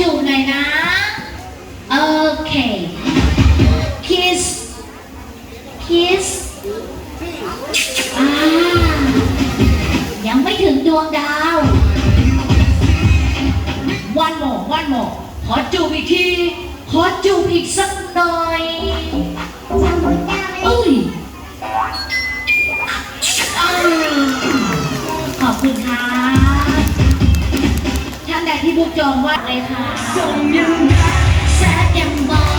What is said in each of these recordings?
จูบหน่อยนะ โอเค kiss kiss อ่ายังไม่ถึงดวงดาว วันหมอวันหมอขอจูบอีกที ขอจูบอีกสักหน่อยอุ้ยอ่าขอบคุณค่ะ ที่บุกจองว่าเลยค่ะส่งยังแซดยังบอย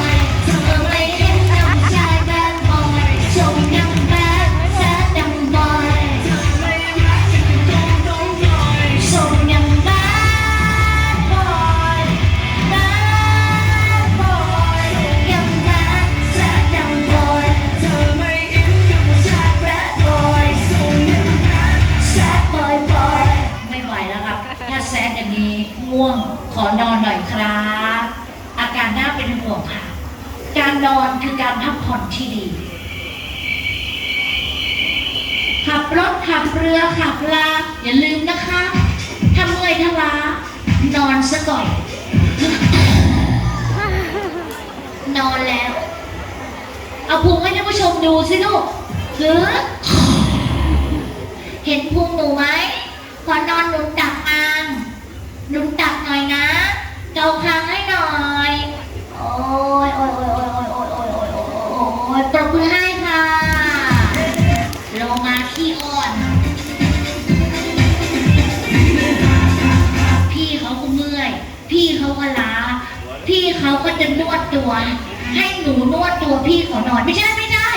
น่าเป็นห่วงค่ะ การนอนคือการพักผ่อนที่ดี ขับรถขับเรือขับลาอย่าลืมนะคะถ้าเมื่อยถ้าล้านอนซะก่อน นอนแล้ว เอาพุงให้ท่านผู้ชมดูสิลูกคือเห็นพุงหนูไหมพอนอนหนุนตั พี่เขาก็ล้า พี่เขาก็จะนวดตัว ให้หนูนวดตัวพี่เขาหน่อยไม่ใช่ไม่ใช่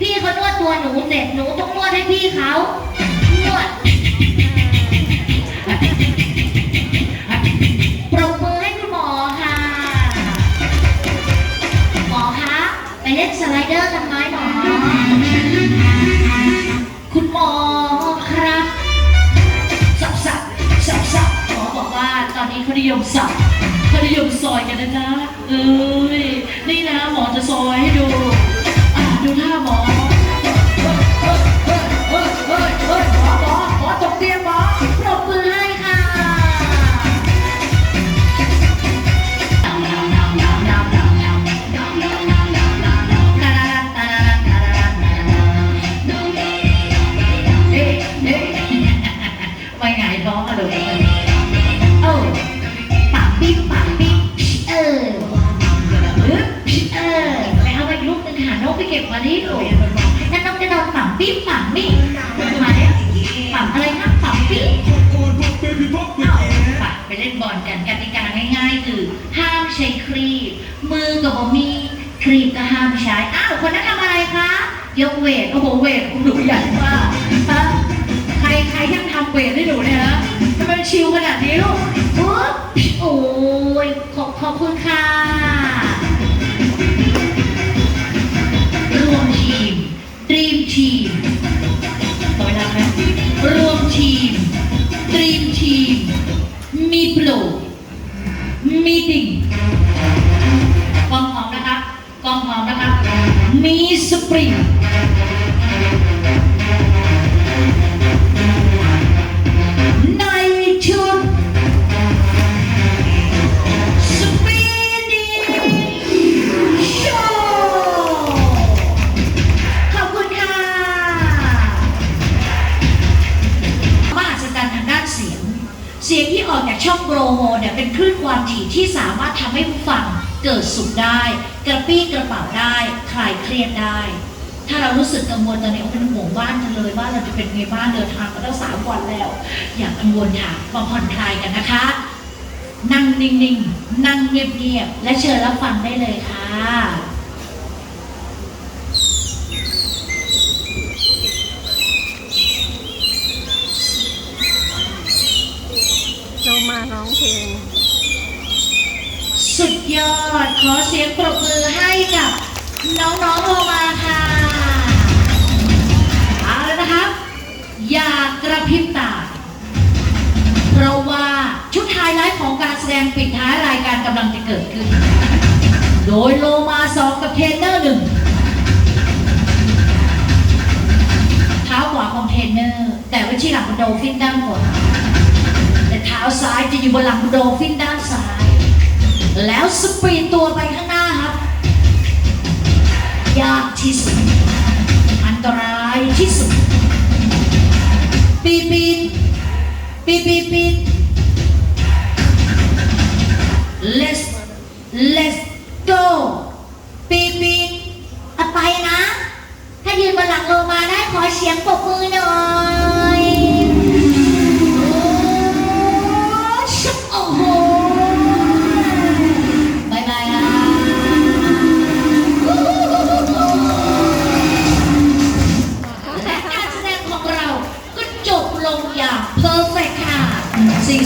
พี่เขานวดตัวหนูเสร็จหนูต้องนวดให้พี่เขานวดปรบมือให้คุณหมอค่ะ หมอคะไปเล่นสไลเดอร์กันไหมหมอ เขานิยมสับเขานิยมซอยกันนะจ๊ะเอ้ยนี่นะหมอจะซอยให้ดูอะดูท่าหมอเฮ้ยเฮ้ยเฮ้ยเฮ้ยเฮ้ยหมอหมอหมอตกเตียงหมอปรบมือให้ค่ะไม่ไงายท้องอะลูก เก็บมาที่ลูกนั่นนกจะนอนปากปิ๊บปากปิ๊บมาแล้วปากอะไรนะปากปิ๊บเอาปากไปเล่นบอลกันกติกาง่ายๆคือ ห้ามใช้ครีบ มือกับมีครีบก็ห้ามใช้ อ้าวคนนั้นทำอะไรคะ ยกเวท โอ้โหเวทหนูใหญ่มากฮะใครใครยังทำเวทให้หนูเนี่ยนะทำไมมันชิวขนาดนี้ลูกปุ๊บโอ้ยขอบขอบคุณค่ะ นะครับกองหมนะมีสปริงในชุดสปีดีโชว์ขอบคุณค่ะมหัศจรรย์ทางด้านเสียง เสียงที่ออกจากช่องโบรโฮเนี่ยเป็นคลื่นความถี่ที่สามารถทำให้ผู้ฟัง เกิดสุขได้ กระปี้กระเป๋าได้คลายเครียดได้ ถ้าเรารู้สึกกังวลตอนนี้โอ้เป็นห่วงบ้านจังเลยบ้านเราจะเป็นไงบ้านเดินทางมาตั้งสามวันแล้ว อย่ากังวลค่ะมาผ่อนคลายกันนะคะ นั่งนิ่งๆนั่งเงียบๆและเชิญรับฟังได้เลยค่ะเรามาร้องเพลง สุดยอด ขอเสียงปรบมือให้กับ น้องๆโลมาค่ะเอาแล้วนะครับ อย่ากระพริบตา เพราะว่าชุดไฮไลท์ของการแสดงปิดท้ายรายการกำลังจะเกิดขึ้น โดยโลมาสองกับเทรนเนอร์หนึ่งเท้าขวาของเทรนเนอร์ แต่ว่าที่หลังของโดฟินด้านขวาแต่เท้าซ้ายจะอยู่บนหลังของโดฟินด้านซ้าย แล้วสปีดตัวไปข้างหน้าครับ ยากที่สุด อันตรายที่สุดปีปีปีปีปี